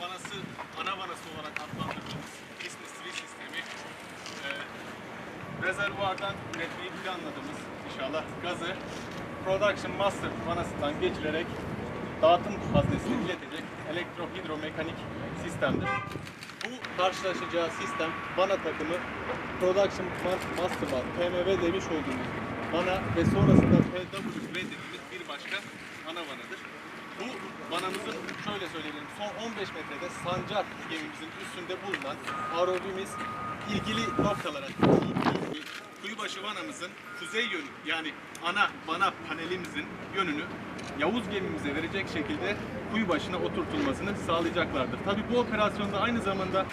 vanası, ana vanası olarak adlandırdığımız ismi switch sistemi e, rezervuardan üretmeyi planladığımız inşallah gazı production master vanasından geçirerek dağıtım haznesine iletecek elektrohidromekanik sistemdir. Bu karşılaşacağı sistem vana takımı production master var, PMV demiş olduğumuz vana ve sonrasında PWV dediğimiz bir başka ana vanadır. Vanamızın şöyle söyleyelim son 15 metrede sancak gemimizin üstünde bulunan ROV'miz ilgili noktalara kuyubaşı vanamızın kuzey yönü yani ana vana panelimizin yönünü Yavuz gemimize verecek şekilde kuyu başına oturtulmasını sağlayacaklardır. Tabi bu operasyonda aynı zamanda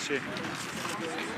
run